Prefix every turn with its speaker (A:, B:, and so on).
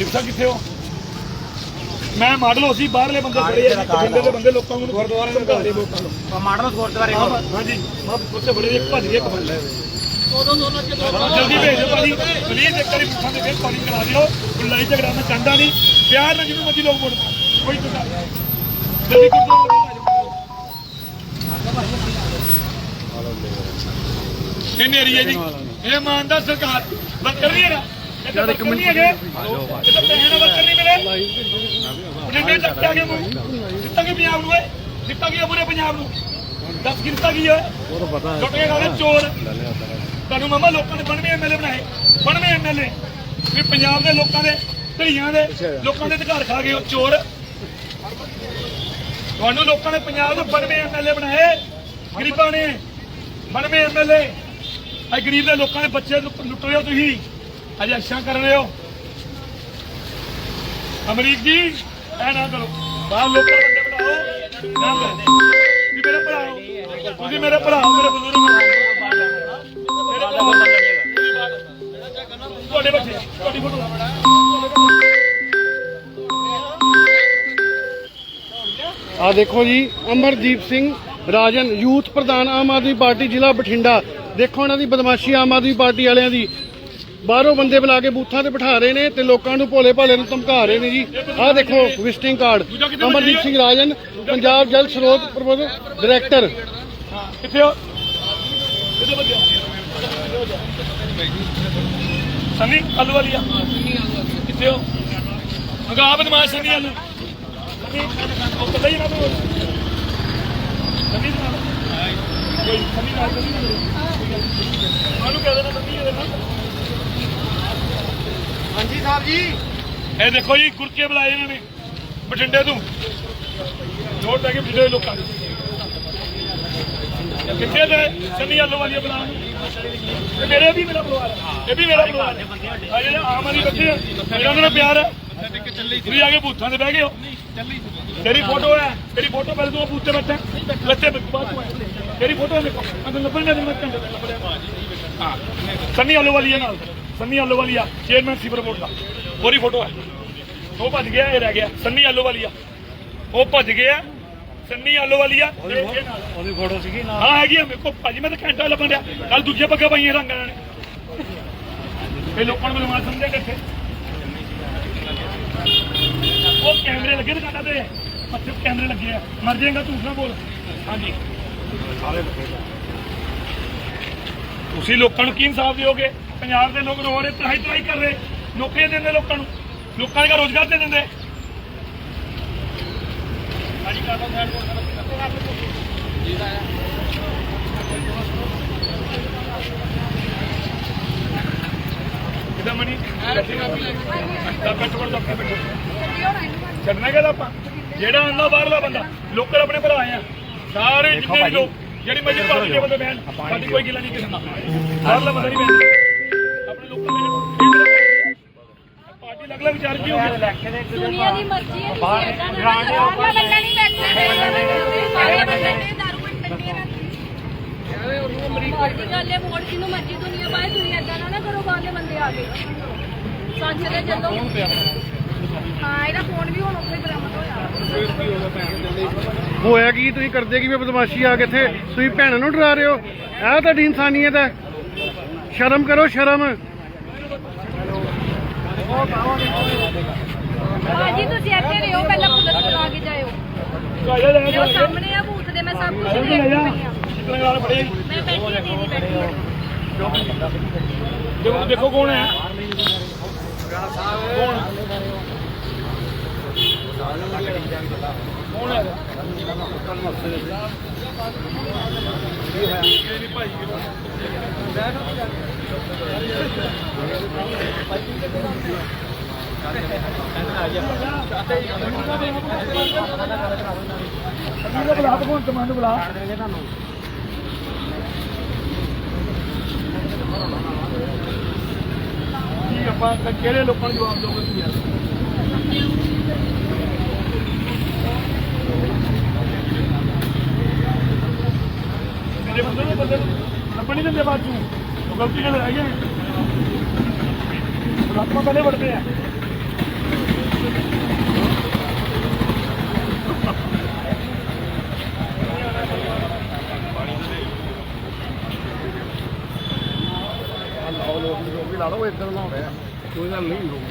A: ਲਿਖਾ ਕਿੱਥੇ ਹੋ? ਮੈਂ ਮਾਡਲ ਹੋ ਸੀ ਬਾਹਰਲੇ ਬੰਦੇ ਖੜੇ ਆ ਦੇ ਬੰਦੇ ਲੋਕਾਂ ਨੂੰ ਗੁਰਦੁਆਰੇ ਘਾੜੇ ਲੋਕਾਂ ਨੂੰ।
B: ਮਾਡਲ ਗੁਰਦੁਆਰੇ
A: ਹਾਂ, ਹਾਂਜੀ ਮੈਂ ਉੱਥੇ ਬੜੇ ਇੱਕ ਭੱਜ ਗਿਆ ਕਬਲ ਜਲਦੀ ਭੇਜੋ ਭਾਜੀ ਪਲੀਜ਼ ਇੱਕ ਵਾਰੀ ਮੁੱਖਾਂ ਦੇ ਫੇਰ ਕਾਲਿੰਗ ਕਰਾ ਦਿਓ। ਲੜਾਈ ਝਗੜਾ ਮੈਂ ਚਾਹੁੰਦਾ ਨਹੀਂ ਪਿਆਰ ਨਾਲ ਜਿਹਨੂੰ ਮਰਜ਼ੀ ਲੋਕ ਵੋਟ ਕੋਈ ਤੁਕਾ ਜਲਦੀ ਮੇਰੀ ਹੈ ਜੀ। ਇਹ ਇਮਾਨਦਾਰ ਸਰਕਾਰ। ਵਰਕਰ ਨਹੀਂ ਹੈਗਾ ਇਹ ਤਾਂ ਵਰਕਰ ਹੈਗੇ ਇਹ ਪੈਸੇ ਨਾਲ ਵਰਕਰ ਨਹੀਂ ਮਿਲੇ। ਬਠਿੰਡੇ ਚੱਕ ਕੇ ਆ ਮੂੰਹ ਦਿੱਤਾ ਕੀ ਪੰਜਾਬ ਨੂੰ ਏ ਦਿੱਤਾ ਕੀ ਆ ਪੂਰੇ ਪੰਜਾਬ ਨੂੰ? ਦੱਸ ਕਿੰਤਾ ਕੀ ਹੈ ਉਹ ਪਤਾ ਹੈ? ਲੁੱਟ ਕੇ ਚੋਰ। ਤੁਹਾਨੂੰ ਮਾਮਾ ਲੋਕਾਂ ਨੇ 92 ਐਮਐਲਏ ਬਣਾਏ। 92 ਐਮਐਲਏ ਵੀ ਪੰਜਾਬ ਦੇ ਲੋਕਾਂ ਦੇ ਧੀਆਂ ਦੇ, ਲੋਕਾਂ ਦੇ ਅਧਿਕਾਰ ਖਾ ਗਏ ਉਹ ਚੋਰ। ਤੁਹਾਨੂੰ ਲੋਕਾਂ ਨੇ ਪੰਜਾਬ ਦੇ 92 ਐਮਐਲਏ ਬਣਾਏ। ਗਰੀਬਾਂ ਨੇ 92 ਐਮਐਲਏ ਇਹ ਗਰੀਬ ਦੇ ਲੋਕਾਂ ਦੇ ਬੱਚੇ ਲੁੱਟ ਰਹੇ ਹੋ ਤੁਸੀਂ। ਅਜੇ ਅੱਛਾ ਕਰ ਰਹੇ ਹੋ? ਅਮਰੀਕ ਜੀ, ਐ ਨਾ ਕਰੋ। ਬਾਹਰ ਲੋਕਾਂ ਬੰਦੇ ਬਣਾਓ ਨਾ ਮੇਰੇ ਭਰਾ ਹੋ। ਤੁਸੀਂ ਮੇਰੇ ਭਰਾ ਹੋ, ਮੇਰੇ ਬਜ਼ੁਰਗ ਹੋ। ਤੁਹਾਡੇ ਬੱਚੇ, ਤੁਹਾਡੀ ਫੋਟੋ।
C: ਆ ਦੇਖੋ ਜੀ, ਅਮਰਦੀਪ ਸਿੰਘ ਰਾਜਨ, ਯੂਥ ਪ੍ਰਧਾਨ ਆਮ ਆਦਮੀ ਪਾਰਟੀ ਜ਼ਿਲ੍ਹਾ ਬਠਿੰਡਾ। ਦੇਖੋ ਇਹਨਾਂ ਦੀ ਬਦਮਾਸ਼ੀ ਆਮ ਆਦਮੀ ਪਾਰਟੀ ਵਾਲਿਆਂ ਦੀ। ਬਾਹਰੋਂ ਬੰਦੇ ਬੁਲਾ ਕੇ ਬੂਥਾਂ ਤੇ ਬਿਠਾ ਰਹੇ ਨੇ ਤੇ ਲੋਕਾਂ ਨੂੰ ਭੋਲੇ ਭਾਲੇ ਨੂੰ ਧਮਕਾ ਰਹੇ ਨੇ ਜੀ। ਆਹ ਦੇਖੋ ਵਿਜ਼ਿਟਿੰਗ ਕਾਰਡ ਅਮਰਦੀਪ ਸਿੰਘ ਰਾਜਨ, ਪੰਜਾਬ ਜਲ ਸਰੋਤ ਪ੍ਰਬੰਧ ਡਾਇਰੈਕਟਰ
A: ਕਿੱਥੇ ਹੋ? ਸੰਨੀ, ਆਲੂ ਵਾਲੀ ਕਿੱਥੇ ਹੋ? ਅਗਾ ਬਦਮਾਸ਼ ਸੰਨੀ ਆਲੂ। ਉਹ ਕੱਲਾ ਹੀ ਨਾ ਤੂੰ। ਸੰਨੀ ਨਾਲ। ਕੋਈ ਸੰਨੀ ਨਾਲ ਆਲੂ ਕਹਿ ਦੇਣਾ ਸੰਨੀ ਇਹਦੇ ਨਾਲ।
B: ਹਾਂਜੀ ਸਾਹਿਬ ਜੀ।
A: ਇਹ ਦੇਖੋ ਜੀ ਗੁਰਕੇ ਬੁਲਾਏ ਇਹਨਾਂ ਨੇ, ਬਠਿੰਡੇ ਤੋਂ। ਨੋਟ ਲੈ ਕੇ ਬਠਿੰਡੇ ਦੇ ਲੋਕਾਂ ਦੇ ਕਿੱਥੇ ਦੇ ਸੰਨੀ ਆਲੋ ਵਾਲੀ ਬੁਲਾ ਇਹ ਮੇਰੇ ਵੀ ਮੇਰਾ ਪਰਿਵਾਰ ਹੈ ਇਹ ਵੀ ਮੇਰਾ ਪਰਿਵਾਰ ਹੈ ਆ ਜਿਹੜੇ ਆਮ ਆਦਮੀ ਬੱਚੇ ਆ ਇਹਨਾਂ ਨਾਲ ਪਿਆਰ ਹੈ ਤੁਸੀਂ ਆ ਕੇ ਬੂਥਾਂ ਤੇ ਬਹਿ ਗਏ ਹੋ। ਤੇਰੀ ਫੋਟੋ ਹੈ ਤੇਰੀ ਫੋਟੋ ਪਹਿਲੇ ਤੂੰ ਬੂਥ ਤੇ ਬੈਠਾ। ਲੱਤੇ ਬਾਅਦ ਤੂੰ ਤੇਰੀ ਫੋਟੋ ਹੈ ਦੇਖੋ। ਮੈਂ ਲੱਭਣ ਮੈਂ ਮੈਂ ਘੰਟੇ ਤੱਕ ਲੱਭਿਆ ਹਾਂ, ਸੰਨੀ ਆਲੋ ਵਾਲੀ ਨਾਲ। ਸੰਨੀ ਆਲੋ ਵਾਲੀ ਆ ਚੇਅਰਮੈਨ ਸੀਵਰ ਬੋਰਡ ਦਾ। ਉਹਦੀ ਫੋਟੋ ਹੈ। ਉਹ ਭੱਜ ਗਿਆ ਇਹ ਰਹਿ ਗਿਆ। ਸੰਨੀ ਆਲੋ ਵਾਲੀ ਆ ਉਹ ਭੱਜ ਗਿਆ ਸੰਨੀ ਆਲੋ ਵਾਲੀ ਆ ਤੇ ਇਹ ਨਾਲ।
B: ਉਹਦੀ ਫੋਟੋ ਸੀਗੀ ਨਾ
A: ਹਾਂ ਹੈਗੀ ਆ ਮੇਰੇ ਕੋਲ। ਭਾਜੀ ਮੈਂ ਤਾਂ ਘੰਟਾ ਲੱਭਣ ਡਿਆ। ਕੱਲ ਦੂਜੇ ਪੱਗਾ ਪਾਈਆਂ ਰੰਗਾਂ ਨੇ ਇਹ ਲੋਕਾਂ ਨੂੰ ਬਲਵਾਨ ਸਮਝਿਆ ਕਿੱਥੇ ਉਹ ਕੈਮਰੇ ਲੱਗੇ ਦੁਕਾਨਾਂ ਤੇ। ਮੱਥੇ ਕੈਮਰੇ ਲੱਗੇ ਆ। ਮਰ ਜਾਏਗਾ ਤੂੰ ਨਾ ਬੋਲ। ਹਾਂਜੀ। ਤੁਸੀਂ ਲੋਕਾਂ ਨੂੰ ਕੀ ਇਨਸਾਫ ਦਿਓਗੇ? ਪੰਜਾਬ ਦੇ ਲੋਕ ਰੋ ਰਹੇ ਤਰਾਈ ਤਰਾਈ ਕਰ ਰਹੇ ਨੌਕਰੀਆਂ ਦਿੰਦੇ ਲੋਕਾਂ ਨੂੰ ਲੋਕਾਂ ਦਾ ਰੋਜ਼ਗਾਰ ਦੇ ਦਿੰਦੇ। ਹਾਂਜੀ ਕਾਹਦਾ ਸਾਈਡ ਕਿਦਾਂ ਮਣੀ ਦਾ ਪੈਟਰੋਲ ਦਾ ਪੈਟਰੋਲ ਛੱਡਣਾ ਕਿਹਦਾ ਆਪਾਂ। ਜਿਹੜਾ ਆਂਦਾ ਬਾਹਰਲਾ ਬੰਦਾ। ਲੋਕਲ ਆਪਣੇ ਭਰਾ ਆ। ਸਾਰੇ ਜਿੰਨੇ ਵੀ ਲੋਕ ਜਿਹੜੀ ਮਰਜ਼ੀ ਪਾਰਟੀ ਦੇ ਬੰਦੇ ਬੈਣ ਸਾਡੀ ਕੋਈ ਗਿਲਾ ਨਹੀਂ ਕਿਸੇ ਨਾਲ। ਬਾਹਰਲਾ ਬੰਦਾ ਨਹੀਂ ਦੇ ਪਾਰਟੀ ਅਲੱਗ ਅਲੱਗ ਵਿਚਾਰ ਕੀ ਹੋ ਗਿਆ?
D: ਦੁਨੀਆ ਦੀ ਮਰਜ਼ੀ ਹੈ ਤੁਸੀਂ ਏਦਾਂ ਨਾ ਕਰੋ ਬਾਹਰਲਾ ਬੰਦਾ ਨਹੀਂ ਬੈਠਣਾ ਬਾਹਰਲਾ ਬੰਦਾ ਨੇ ਦਾਰੂ ਪਿੰਡ ਟੰਗੇ ਮਰਜ਼ੀ ਗੱਲ ਹੈ ਵੋਟ ਕਿਨੂੰ ਮਰਜ਼ੀ ਦੁਨੀਆ ਬਾਹਰ ਦੁਨੀਆ ਏਦਾਂ ਨਾ ਨਾ ਕਰੋ ਬਾਹਰਲੇ ਬੰਦੇ ਆ ਕੇ ਸੱਚ ਦੇ ਚੱਲੋ ਹਾਂ ਇਹਦਾ ਫੋਨ ਵੀ ਹੁਣ ਉੱਥੇ ਹੀ ਬਰਾਮਦ ਹੋਇਆ।
C: ਹੋਇਆ ਕੀ? ਤੁਸੀਂ ਕਰਦੇ ਕੀ? ਵੀ ਬਦਮਾਸ਼ੀ ਆ ਕੇ ਇੱਥੇ। ਤੁਸੀਂ ਭੈਣਾਂ ਨੂੰ ਡਰਾ ਰਹੇ ਹੋ। ਇਹ ਤੁਹਾਡੀ ਇਨਸਾਨੀਅਤ ਹੈ। ਸ਼ਰਮ ਕਰੋ ਸ਼ਰਮ।
D: ਭਾਜੀ ਤੁਸੀਂ ਇੱਥੇ ਰਹੋ ਪਹਿਲਾਂ ਪੁਲਿਸ ਆ ਕੇ ਜਾਇਓ। ਜੋ ਸਾਹਮਣੇ ਆ ਬੂਥ ਦੇ ਮੈਂ ਸਭ ਕੁਝ ਦੇਖ ਰਹੀ ਹਾਂ। ਮੈਂ ਬੈਠੀ ਦੀਦੀ ਬੈਠੀ ਹਾਂ
A: ਦੇਖੋ ਦੇਖੋ ਕੌਣ ਹੈ। ਕੌਣ? ਕੌਣ ਹੈ? ਬੁਲਾ ਭਗਵੰਤ ਮਾਨ ਨੂੰ ਬੁਲਾ ਕੀ ਆਪਾਂ ਕਿਹੜੇ ਲੋਕਾਂ ਨੂੰ ਜਵਾਬ ਦੋਗੇ ਤੁਸੀਂ ਯਾਰ? ਮੇਰੇ ਬੰਦੇ ਨੇ ਬੰਦੇ ਬਾਜੂ ਗਲਤੀ ਨਾਲ ਆਏ ਨੇ। ਆਪਾਂ ਆ।
B: ਲਾਓ ਲੋਕ ਵੀ ਲਾ ਲਓ, ਇਦਾਂ ਲਾਉਂਦੇ ਆ। ਕੋਈ ਗੱਲ ਨਹੀਂ। ਲੋਕ